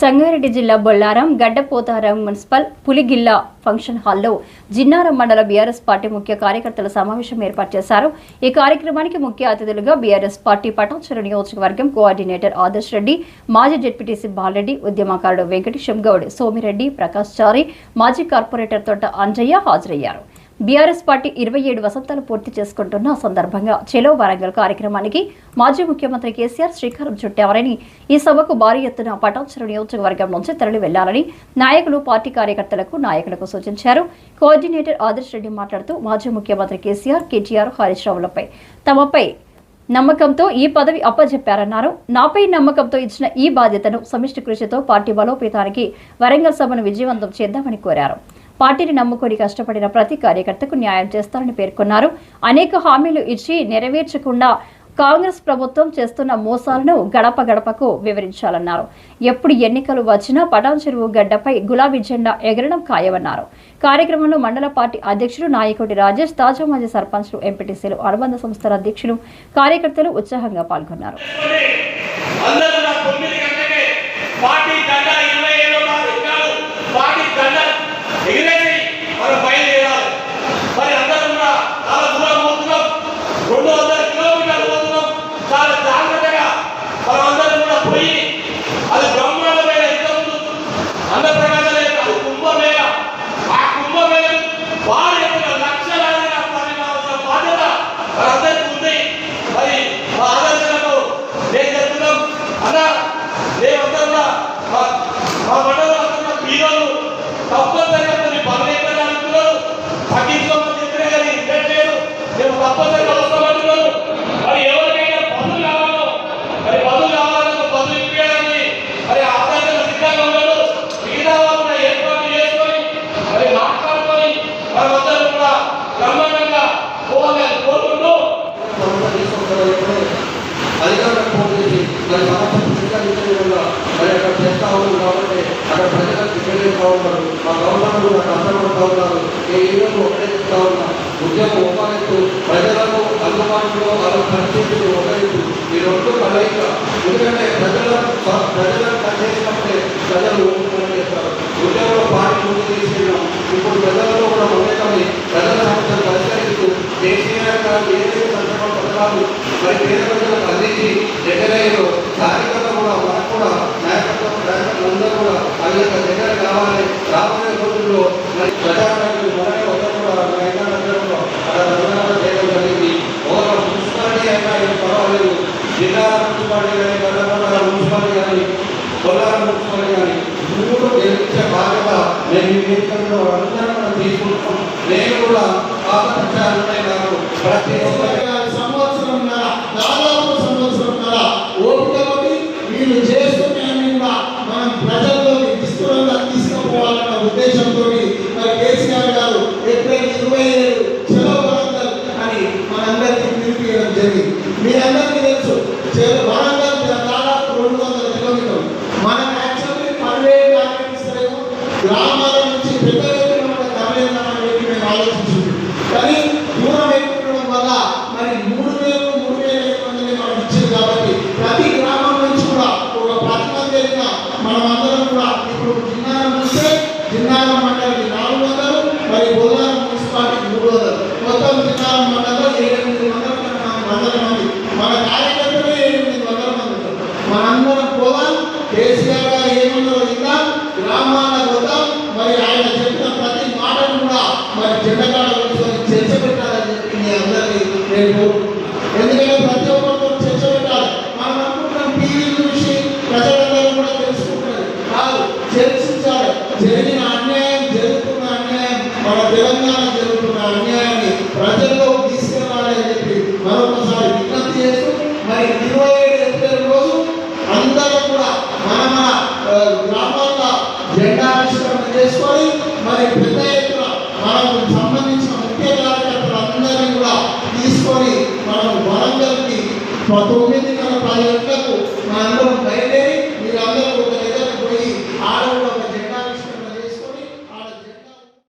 సంగారెడ్డి జిల్లా Bollaram Gaddapotharam municipal Puligilla function హాల్లో జిన్నారం మండల బీఆర్ఎస్ పార్టీ ముఖ్య కార్యకర్తల సమావేశం ఏర్పాటు చేశారు. ఈ కార్యక్రమానికి ముఖ్య అతిథులుగా బీఆర్ఎస్ పార్టీ పటాచుర నియోజకవర్గం కోఆర్డినేటర్ ఆదర్శ్ రెడ్డి మాజీ జెడ్పీటీసీ బాలరెడ్డి ఉద్యమకారుడు వెంకటేశం గౌడ్ సోమిరెడ్డి ప్రకాష్ చారి మాజీ కార్పొరేటర్ తోట అంజయ్య హాజరయ్యారు. బీఆర్ఎస్ పార్టీ ఇరవై ఏడు వసంతాలు పూర్తి చేసుకుంటున్న సందర్భంగా చెలో వరంగల్ కార్యక్రమానికి మాజీ ముఖ్యమంత్రి కేసీఆర్ శ్రీకారం చుట్టారని ఈ సభకు భారీ ఎత్తున పటాన్చెరు నియోజకవర్గం నుంచి తరలి వెళ్ళాలని నాయకులు పార్టీ కార్యకర్తలకు నాయకులకు సూచించారు. కోఆర్డినేటర్ ఆదర్శ్ రెడ్డి మాట్లాడుతూ మాజీ ముఖ్యమంత్రి కేసీఆర్ కేటీఆర్ హరీష్ రావులపై తమపై నమ్మకంతో ఈ పదవి అప్పజెప్పారన్నారు. నాపై నమ్మకంతో ఇచ్చిన ఈ బాధ్యతను సమిష్టి కృషితో పార్టీ బలోపేతానికి వరంగల్ సభను విజయవంతం చేద్దామని కోరారు. పార్టీని నమ్ముకొని కష్టపడిన ప్రతి కార్యకర్తకు న్యాయం చేస్తారని పేర్కొన్నారు. అనేక హామీలు ఇచ్చి నెరవేర్చకుండా కాంగ్రెస్ ప్రభుత్వం చేస్తున్న మోసాలను గడప గడపకు వివరించాలన్నారు. ఎప్పుడు ఎన్నికలు వచ్చినా పటాన్ చెరువు గడ్డపై గులాబీ జెండా ఎగరడం ఖాయమన్నారు. కార్యక్రమంలో మండల పార్టీ అధ్యక్షుడు నాయకుడి రాజేష్ తాజా మాజీ సర్పంచ్లు ఎంపీటీసీలు అనుబంధ సంస్థల అధ్యక్షులు కార్యకర్తలు ఉత్సాహంగా పాల్గొన్నారు అందరూ నా తొమ్మిది గంటలకే పార్టీ జెండా ఇరవై ఏడో తారీఖు కాదు పార్టీ జెండా ఎగిరేసి మనం బయలుదేరాలి మరి అందరం కూడా చాలా దూరం పోతున్నాం రెండు వందల కిలోమీటర్లు పోతున్నాం చాలా జాగ్రత్తగా మనం అందరం కూడా పోయి అది బ్రహ్మాండమైన ఇంతకుముందు అన్నప్రకాశమే కాదు కుంభమేళ ఆ కుంభమేళ వారి యొక్క లక్షలాదిగా పరిణామాల్సిన బాధ్యత మనందరికీ ఉంది మరి మా ఆదర్శనకు నేను చెప్తున్నాం అన్న మేమంతా కూడా మా మా మండలంలో ఉన్న పీరోలు తప్పనిసరిగా కొన్ని పనులు అంటున్నారు పట్టించుకోమని చెప్పినా కానీ ఇంటలేదు మేము తప్పనిసరిగా వస్తామంటున్నారు మరి ఎవరికైనా పనులు కావాలో మరి పనులు కావాలని పనులు ఇప్పించాలని మరి ఆదర్శన సిద్ధంగా ఉన్నారు మిగతా వాళ్ళు కూడా ఏర్పాటు చేసుకొని మరి మాట్లాడుకొని మనమందరం కూడా బ్రహ్మాండంగా పోవాలని కోరుకుంటూ అధికారులకు ఫోన్ చేసి మరి సమస్య పరిష్కరించడం వల్ల మరి అక్కడ ఉన్నారు ప్రజలకు తెలియజేస్తా ఉన్నారు మా గవర్నమెంట్ కూడా కష్టపడుతూ ఉన్నారు కేసీఆర్ ఏదైతే సంక్షేమ పథకాలు మరి పేద ప్రజలకు అందించి దగ్గరలో కార్యకర్త కూడా మనకు కూడా నాయకత్వం నాయకత్వం అందరూ కూడా ఆ యొక్క దగ్గర కావాలి రాబోయే రోజుల్లో మరి ప్రజానాయకులు మనమే వద్ద కూడా రైతాంగంలో చేయడం జరిగింది ఓవర్ మున్సిపాలిటీ అయినా పర్వాలేదు జిల్లా మున్సిపాలిటీ కానీ కర్ణాటక మున్సిపాలిటీ కానీ కొల్లారం మున్సిపాలిటీ కానీ మూడు గెలిచే బాధ్యత నేను ఈ వేదికల్లో అందరం కూడా తీసుకుంటాం నేను కూడా ప్రతి ఒక్కరి సంవత్సరంన్నర దాదాపు సంవత్సరంన్నర ఓపికతోటి వీళ్ళు చేస్తున్న అన్ని కూడా మనం ప్రజల్లోకి విస్తృతంగా తీసుకుపోవాలన్న ఉద్దేశంతో మరి కేసీఆర్ గారు ఏప్రిల్ ఇరవై ఏడు చెలో వరంగల్ అని మనందరికీ పిలిపియడం జరిగింది మీరందరికీ తెలుసు చెలో వరంగల్ దాదాపు రెండు వందల కిలోమీటర్లు మనం యాక్చువల్లీ పదివేలు ఆలోచిస్తలేము గ్రామాల నుంచి పెద్ద ఎత్తున మనం తరలిందామని చెప్పి మేము ఆలోచించుకుంటాం కానీ దూరం ఎక్కువ వల్ల మరి మూడు వేలు మూడు వేల ఐదు వందలు మనం ఇచ్చింది కాబట్టి ప్రతి గ్రామం నుంచి కూడా ఒక పది మంది మనమందరం కూడా ఇప్పుడు జిన్నారం చూస్తే జిన్నారం మండలికి నాలుగు వందలు మరి బోధారం మున్సిపాలిటీకి మూడు వందలు. మొత్తం జిన్నారం మండలంలో ఎనిమిది వందల వందల మంది. మన కార్యకర్తలే ఎనిమిది వందల మంది ఉంటారు. మనందరం పోదాం కేసీఆర్ గారు ఏమన్నారో విందాం గ్రామాలకు వద్దాం మరి ఆయన చెప్పిన ప్రతి మాటను కూడా మరి జెండకాడ చర్చ పెట్టాలని మీ అందరినీ నేను ప్రజల్లో తీసుకెళ్ళాలి అని చెప్పి మరొకసారి విజ్ఞప్తి చేస్తూ మరి ఇరవై ఏడు ఎప్రిల్ రోజు అందరూ కూడా మన మన గ్రామాల్లో జెండా చేసుకొని మరి పెద్ద ఎత్తున మనకు సంబంధించిన ముఖ్య కార్యకర్తలందరినీ కూడా తీసుకొని మనం వరంగల్కి తొమ్మిదిన్నర పది గంటలకు మనందరం బయలుదేరి మీరందరూ ఒక దగ్గరకు పోయి ఆడ